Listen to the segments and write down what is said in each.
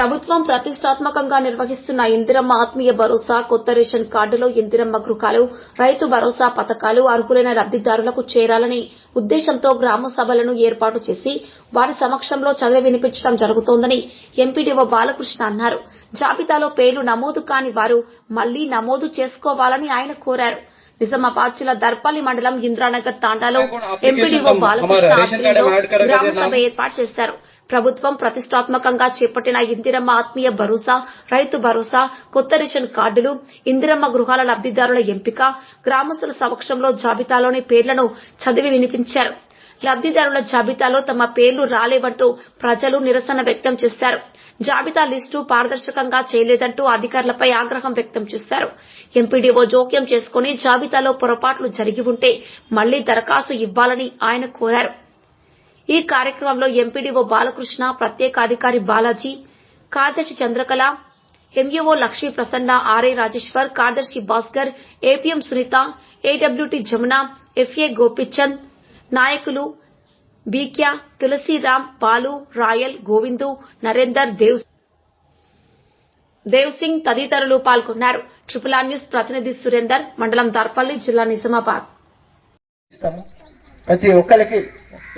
ప్రభుత్వం ప్రతిష్టాత్మకంగా నిర్వహిస్తున్న ఇందిరమ్మ ఆత్మీయ భరోసా కొత్త రేషన్ కార్డులో ఇందిరమ్మ గృహాలు రైతు భరోసా పథకాలు అర్హులైన లబ్దిదారులకు చేరాలని ఉద్దేశంతో గ్రామ సభలను ఏర్పాటు చేసి వారి సమక్షంలో చదివి వినిపించడం జరుగుతోందని ఎంపీడీఓ బాలకృష్ణ అన్నారు. జాబితాలో పేర్లు నమోదు కాని వారు మళ్ళీ నమోదు చేసుకోవాలని ఆయన కోరారు. నిజామాబాద్ జిల్లా దర్పల్లి మండలం ఇంద్రానగర్ తాండాలో ఎంపీడీఓ బాలకృష్ణ గ్రామ సభ ఏర్పాటు చేశారు ప్రభుత్వం ప్రతిష్టాత్మకంగా చేపట్టిన ఇందిరమ్మ ఆత్మీయ భరోసా రైతు భరోసా కొత్త రేషన్ కార్డులు ఇందిరమ్మ గృహాల లబ్దిదారుల ఎంపిక గ్రామస్తుల సమక్షంలో జాబితాలోని పేర్లను చదివి వినిపించారు. లబ్దిదారుల జాబితాలో తమ పేర్లు రాలేవంటూ ప్రజలు నిరసన వ్యక్తం చేశారు. జాబితా లిస్టు పారదర్శకంగా చేయలేదంటూ అధికారులపై ఆగ్రహం వ్యక్తం చేశారు. ఎంపీడీఓ జోక్యం చేసుకుని జాబితాలో పొరపాట్లు జరిగి ఉంటే మళ్ళీ దరఖాస్తు ఇవ్వాలని ఆయన కోరారు. ఈ కార్యక్రమంలో ఎంపీడీఓ బాలకృష్ణ ప్రత్యేక అధికారి బాలాజీ కార్యదర్శి చంద్రకళ ఎంఈఓ లక్ష్మీ ప్రసన్న ఆర్ఐ రాజేశ్వర్ కార్యదర్శి Bhaskar APM Sunitha AWT Jamuna FA Gopichand నాయకులు బీక్యా తులసీరామ్ బాలు రాయల్ గోవిందు నరేందర్ దేవ్ దేవ్ సింగ్ తదితరులు పాల్గొన్నారు. ట్రిపుల్ ఆర్ న్యూస్ ప్రతినిధి సురేందర్ మండలం దర్పల్లి జిల్లా నిజామాబాద్. ప్రతి ఒక్కరికి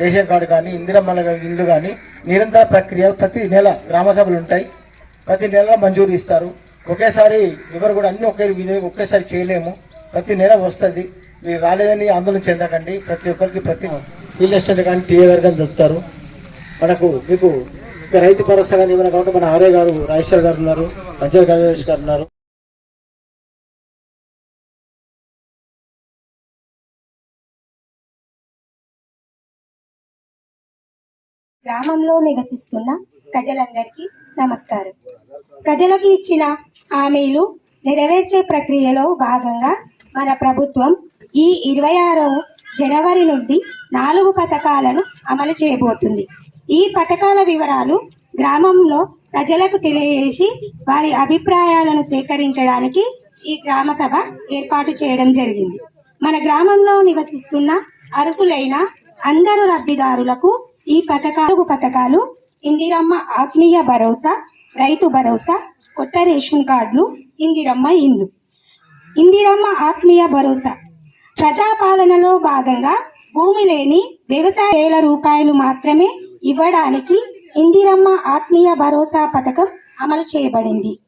రేషన్ కార్డు కానీ ఇందిరమ్మల ఇల్లు కానీ నిరంతర ప్రక్రియ ప్రతి నెల గ్రామ సభలు ఉంటాయి. ప్రతి నెల మంజూరు ఇస్తారు. ఒకేసారి ఎవరు కూడా అన్ని ఒకే ఒకేసారి చేయలేము. ప్రతి నెల వస్తుంది. మీరు రాలేదని ఆందోళన చెందకండి. ప్రతి ఒక్కరికి ప్రతి ఫీల్డ్ ఎస్టేట్ కానీ టీఏ కానీ చెప్తారు. మనకు మీకు రైతు భరోసా కానీ ఏమైనా కాబట్టి మన ఆర్ఏ గారు రాజేశ్వర్ గారు ఉన్నారు పంచాయత్ కార్యదర్శి గారు ఉన్నారు. గ్రామంలో నివసిస్తున్న ప్రజలందరికీ నమస్కారం. ప్రజలకు ఇచ్చిన హామీలు నెరవేర్చే ప్రక్రియలో భాగంగా మన ప్రభుత్వం ఈ ఇరవై ఆరవ జనవరి నుండి నాలుగు పథకాలను అమలు చేయబోతుంది. ఈ పథకాల వివరాలు గ్రామంలో ప్రజలకు తెలియజేసి వారి అభిప్రాయాలను సేకరించడానికి ఈ గ్రామ సభ ఏర్పాటు చేయడం జరిగింది. మన గ్రామంలో నివసిస్తున్న అర్హులైన అందరు లబ్ధిదారులకు ఈ పథకాలు పథకాలు ఇందిరమ్మ ఆత్మీయ భరోసా రైతు భరోసా కొత్త రేషన్ కార్డులు ఇందిరమ్మ ఇండ్లు. ఇందిరమ్మ ఆత్మీయ భరోసా. ప్రజాపాలనలో భాగంగా భూమి లేని వ్యవసాయ వేల రూపాయలు మాత్రమే ఇవ్వడానికి ఇందిరమ్మ ఆత్మీయ భరోసా పథకం అమలు చేయబడింది.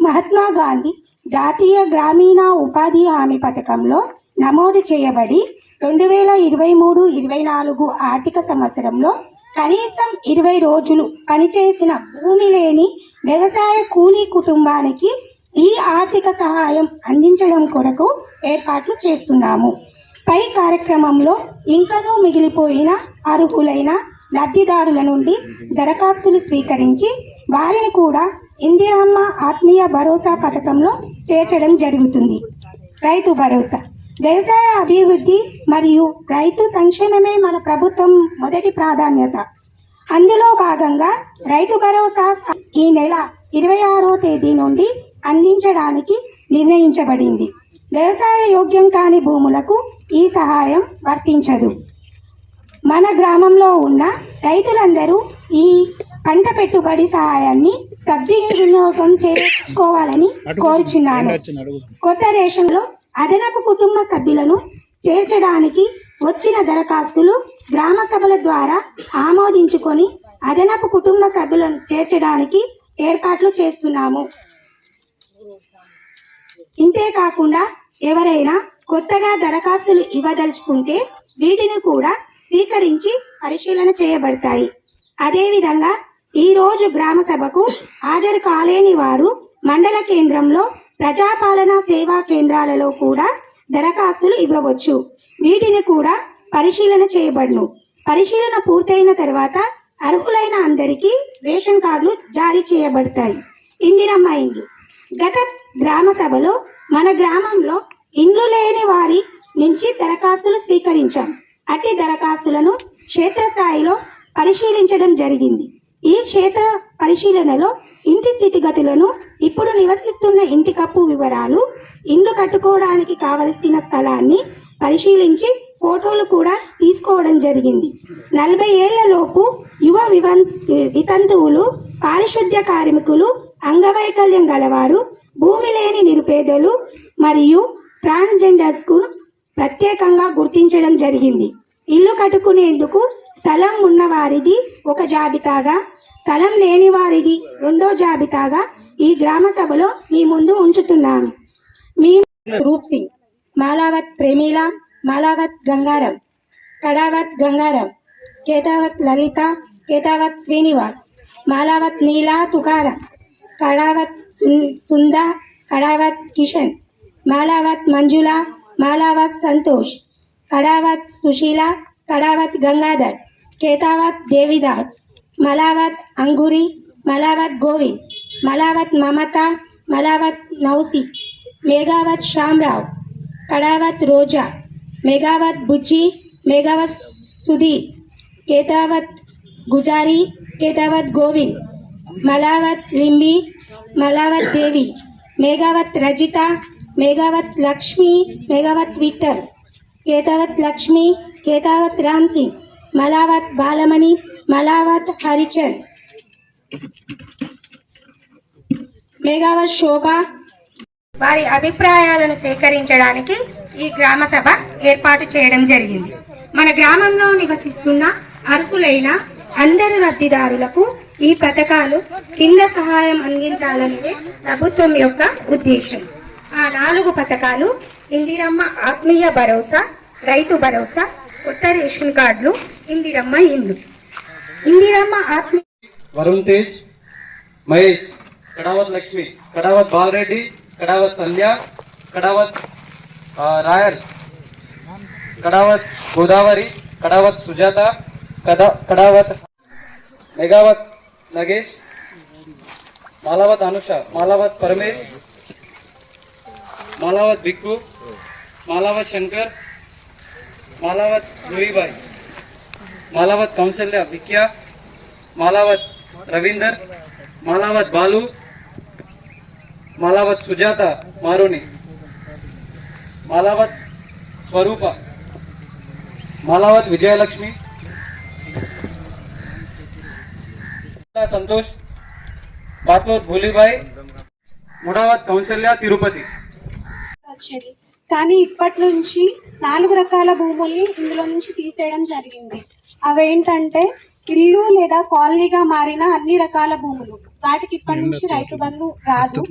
మహాత్మా గాంధీ జాతీయ గ్రామీణ ఉపాధి హామీ పథకంలో నమోదు చేయబడి రెండు వేల ఇరవై మూడు ఇరవై నాలుగు ఆర్థిక సంవత్సరంలో కనీసం ఇరవై రోజులు పనిచేసిన భూమి లేని వ్యవసాయ కూలీ కుటుంబానికి ఈ ఆర్థిక సహాయం అందించడం కొరకు ఏర్పాట్లు చేస్తున్నాము. పై కార్యక్రమంలో ఇంకనూ మిగిలిపోయిన అర్హులైన లబ్ధిదారుల నుండి దరఖాస్తులు స్వీకరించి వారిని కూడా ఇందిరమ్మ ఆత్మీయ భరోసా పథకంలో చేర్చడం జరుగుతుంది. రైతు భరోసా వ్యవసాయ అభివృద్ధి మరియు రైతు సంక్షేమమే మన ప్రభుత్వం మొదటి ప్రాధాన్యత. అందులో భాగంగా రైతు భరోసా ఈ నెల ఇరవై ఆరో తేదీ నుండి అందించడానికి నిర్ణయించబడింది. వ్యవసాయ యోగ్యం కాని భూములకు ఈ సహాయం వర్తించదు. మన గ్రామంలో ఉన్న రైతులందరూ ఈ పంట పెట్టుబడి సహాయాన్ని సద్వినియోగం చేసుకోవాలని కోరుచున్నాను. కొత్త రేషన్లో అదనపు కుటుంబ సభ్యులను చేర్చడానికి వచ్చిన దరఖాస్తులు గ్రామ సభల ద్వారా ఆమోదించుకొని అదనపు కుటుంబ సభ్యులను చేర్చడానికి ఏర్పాట్లు చేస్తున్నాము. ఇంతే కాకుండా ఎవరైనా కొత్తగా దరఖాస్తులు ఇవ్వదలుచుకుంటే వీటిని కూడా స్వీకరించి పరిశీలన చేయబడతాయి. అదేవిధంగా ఈరోజు గ్రామ సభకు హాజరు కాలేని వారు మండల కేంద్రంలో ప్రజాపాలన సేవా కేంద్రాలలో కూడా దరఖాస్తులు ఇవ్వవచ్చు. వీటిని కూడా పరిశీలన చేయబడును. పరిశీలన పూర్తయిన తర్వాత అర్హులైన అందరికీ రేషన్ కార్డులు జారీ చేయబడతాయి. ఇందిరమ్మ ఇండ్లు గత గ్రామ సభలో మన గ్రామంలో ఇండ్లు లేని వారి నుంచి దరఖాస్తులు స్వీకరించాం. అట్టి దరఖాస్తులను క్షేత్రస్థాయిలో పరిశీలించడం జరిగింది. ఈ క్షేత్ర పరిశీలనలో ఇంటి స్థితిగతులను ఇప్పుడు నివసిస్తున్న ఇంటి కప్పు వివరాలు ఇండ్లు కట్టుకోవడానికి కావలసిన స్థలాన్ని పరిశీలించి ఫోటోలు కూడా తీసుకోవడం జరిగింది. నలభై ఏళ్ళలోపు యువ వివన్ వితంతువులు పారిశుద్ధ్య కార్మికులు అంగవైకల్యం గలవారు భూమి లేని నిరుపేదలు మరియు ట్రాన్స్జెండర్స్కు ప్రత్యేకంగా గుర్తించడం జరిగింది. ఇల్లు కట్టుకునేందుకు స్థలం ఉన్నవారిది ఒక జాబితాగా స్థలం లేని వారిది రెండో జాబితాగా ఈ గ్రామ సభలో మీ ముందు ఉంచుతున్నాను. మీ రూప్ సింగ్ మాలావత్ ప్రేమీల మాలావత్ గంగారం కడావత్ గంగారం కేతావత్ లలిత కేతావత్ శ్రీనివాస్ మాలావత్ నీలా తుకారం కడావత్ సున్- సుంద కడావత్ కిషన్ మాలావత్ మంజుల మాలావత్ సంతోష్ కడావత్ సుశీల కడావత్ గంగాధర్ కేతావత్ దేవిదాస్ మలావత్ అంగురి మలావత్ గోవింద్ మలావత్ మమత మలావత్ నౌసి మేఘావత్ శ్యామ్రావ్ కడావత్ రోజా మేఘావత్ బుజ్జి మేఘావత్ సుధీర్ కేతావత్ గుజారి కేతావత్ గోవింద్ మలావత్ లింబి మలావత్ దేవి మేఘావత్ రజిత మేఘావత్ లక్ష్మి మేఘావత్ విఠల్ కేతావత్ లక్ష్మి కేతావత్ రామ్ సింగ్ మలావత్ బాలమణి మలావత్ హరిచంద్. మేఘావత్ శోభ. వారి అభిప్రాయాలను సేకరించడానికి ఈ గ్రామ సభ ఏర్పాటు చేయడం జరిగింది. మన గ్రామంలో నివసిస్తున్న అర్హులైన అందరు లబ్ధిదారులకు ఈ పథకాలు కింద సహాయం అందించాలనేది ప్రభుత్వం యొక్క ఉద్దేశం. ఆ నాలుగు పథకాలు ఇందిరమ్మ ఆత్మీయ భరోసా రైతు భరోసా కొత్త రేషన్ కార్డులు ఇందిరమ్మ ఇండ్లు. ఇందిరమ్మ ఆత్మీయ వరుణ్ తేజ్ మహేష్ కడావత్ లక్ష్మి కడావత్ బాలరెడ్డి కడావత్ సంధ్య కడావత్ ఆ, రాయల్ కడావత్ గోదావరి కడావత్ సుజాత కడా కడావత్ మెగావత్ నగేష్ మాలావత్ అనుష మాలావత్ పరమేష్ మాలావత్ బిక్కు మాలావత్ శంకర్ మాలావత్ జూయిబాయ్ మాలావత్ కౌశల్య విక్య మాలావత్ రవీందర్ మాలావత్ బాలు మాలావత్ సుజాత మారుని మాలావత్ స్వరూప మాలావత్ విజయలక్ష్మి సంతోష్ బాత్మూర్ భూలిబాయ్ మూడవత్ కౌన్సిల్య తిరుపతి. కానీ ఇప్పటి నుంచి నాలుగు రకాల భూముల్ని ఇందులో నుంచి తీసేయడం జరిగింది. అవేంటంటే ఇల్లు లేదా కాలనీగా మారిన అన్ని రకాల భూములు. వాటికి ఇప్పటి నుంచి రైతు బంధు రాదు.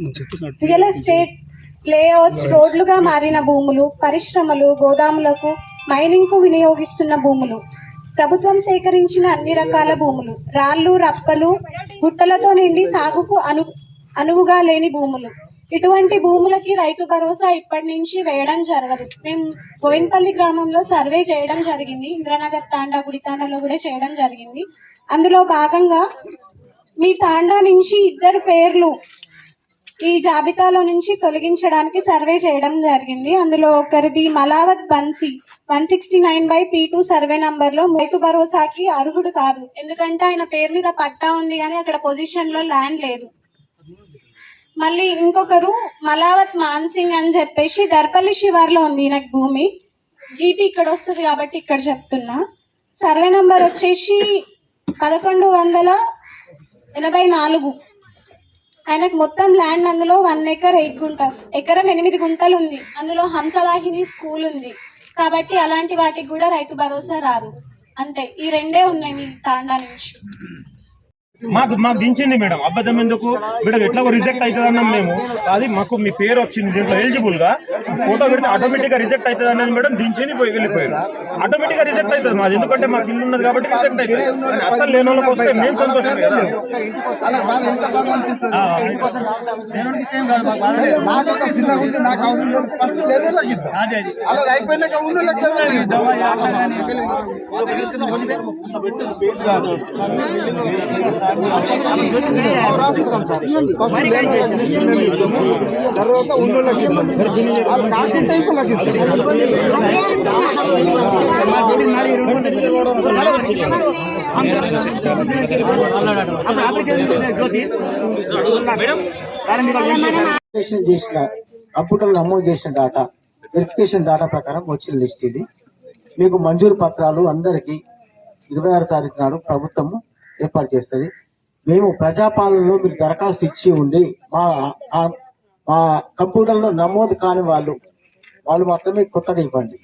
రియల్ ఎస్టేట్ లేఅవుట్స్ రోడ్లుగా మారిన భూములు పరిశ్రమలు గోదాములకు మైనింగ్కు వినియోగిస్తున్న భూములు. ప్రభుత్వం సేకరించిన అన్ని రకాల భూములు. రాళ్ళు రప్పలు గుట్టలతో నిండి సాగుకు అను అనువుగా లేని భూములు. ఇటువంటి భూములకి రైతు భరోసా ఇప్పటి నుంచి వేయడం జరగదు. మేము గోవింపల్లి గ్రామంలో సర్వే చేయడం జరిగింది. ఇంద్రనగర్ తాండా గుడి తాండాలో కూడా చేయడం జరిగింది. అందులో భాగంగా మీ తాండా నుంచి ఇద్దరు పేర్లు ఈ జాబితాలో నుంచి తొలగించడానికి సర్వే చేయడం జరిగింది. అందులో ఒకరిది Malavath Bansi one sixty nine by P two survey నంబర్లో రైతు భరోసాకి అర్హుడు కాదు. ఎందుకంటే ఆయన పేరు మీద పట్టా ఉంది కానీ అక్కడ పొజిషన్లో ల్యాండ్ లేదు. మళ్ళీ ఇంకొకరు మలావత్ మాన్సింగ్ అని చెప్పేసి దర్పల్లి శివార్లో ఉంది నాకు భూమి. జీపీ ఇక్కడ వస్తుంది కాబట్టి ఇక్కడ చెప్తున్నా. సర్వే నంబర్ వచ్చేసి పదకొండు వందల ఎనభై నాలుగు. ఆయనకు మొత్తం ల్యాండ్ అందులో వన్ ఎకర్ ఎయిట్ గుంటాస్ ఎకరం ఎనిమిది గుంటలు ఉంది. అందులో హంసవాహిని స్కూల్ ఉంది. కాబట్టి అలాంటి వాటికి కూడా రైతు భరోసా రాదు. అంతే. ఈ రెండే ఉన్నాయి మీ తాండా నుంచి. మాకు మాకు దించింది మేడం. అబద్ధం ఎందుకు? మేడం ఎట్లా రిజెక్ట్ అవుతుంది అన్నాం మేము. అది మాకు మీ పేరు వచ్చింది. దీంట్లో ఎలిజిబుల్గా. ఫోటో పెడితే ఆటోమేటిక్గా రిజెక్ట్ అవుతుంది అనేది మేడం. దించింది పోయి వెళ్ళిపోయారు. ఆటోమేటిక్గా రిజెక్ట్ అవుతుంది. మాది ఎందుకంటే మాకు ఇల్లు ఉన్నది కాబట్టి రిజెక్ట్ అవుతుంది. అసలు లేని వాళ్ళకి వస్తే మేము సంతోషం కదా. ఆ, నాకొక చిన్న ఉంది నాకు అవసరం లేదు. ఫస్ట్ లేదే లగిద్దాం అలా అయిపోయినాక ఉన్న రాసిద్దాం సార్ ఫస్ట్ తర్వాత ఉన్న వాళ్ళు ఇప్పుడు చేసిన కంప్యూటర్లో నమోదు చేసిన డేటా వెరిఫికేషన్ డేటా ప్రకారం వచ్చిన లిస్ట్ ఇది. మీకు మంజూరు పత్రాలు అందరికీ ఇరవై ఆరు తారీఖు నాడు ప్రభుత్వము ఏర్పాటు చేస్తుంది. మేము ప్రజాపాలనలో మీరు దరఖాస్తు ఇచ్చి ఉండి మా మా కంప్యూటర్లో నమోదు కాని వాళ్ళు వాళ్ళు మాత్రమే కొత్తగా ఇవ్వండి.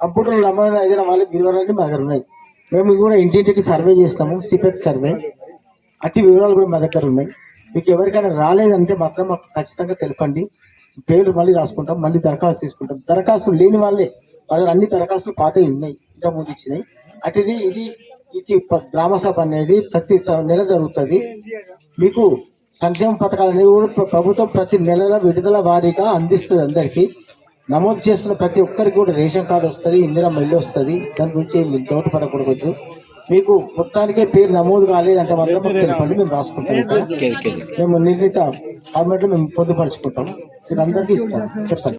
కంప్యూటర్లో నమోదు అయిన వాళ్ళు వివరాలన్నీ మా దగ్గర ఉన్నాయి. మేము కూడా ఇంటింటికి సర్వే చేస్తాము సిపెక్ సర్వే. అట్టి వివరాలు కూడా మా దగ్గర ఉన్నాయి. మీకు ఎవరికైనా రాలేదంటే మాత్రం మాకు ఖచ్చితంగా తెలపండి. పేర్లు మళ్ళీ రాసుకుంటాం మళ్ళీ దరఖాస్తు తీసుకుంటాం. దరఖాస్తు లేని వాళ్ళే వాళ్ళ అన్ని దరఖాస్తులు పాతవి ఉన్నాయి ఇంకా ముందు ఇచ్చినాయి అటుది ఇది ఇది గ్రామ సభ అనేది ప్రతి నెల జరుగుతుంది. మీకు సంక్షేమ పథకాలు అనేవి కూడా ప్ర- ప్రభుత్వం ప్రతి నెలల విడుదల వారీగా అందిస్తుంది అందరికీ. నమోదు చేసుకున్న ప్రతి ఒక్కరికి కూడా రేషన్ కార్డు వస్తుంది ఇందిరా ఇల్లు వస్తుంది. దాని గురించి డౌట్ పడకూడదు మీకు మొత్తానికే పేరు నమోదు కాలేదంటే మాత్రం తెలపండి మేము రాసుకుంటాం. మేము నిర్ణీత ఫార్మాట్లో మేము పొందుపరుచుకుంటాం. మీకు అందరికీ ఇస్తాం. చెప్పండి.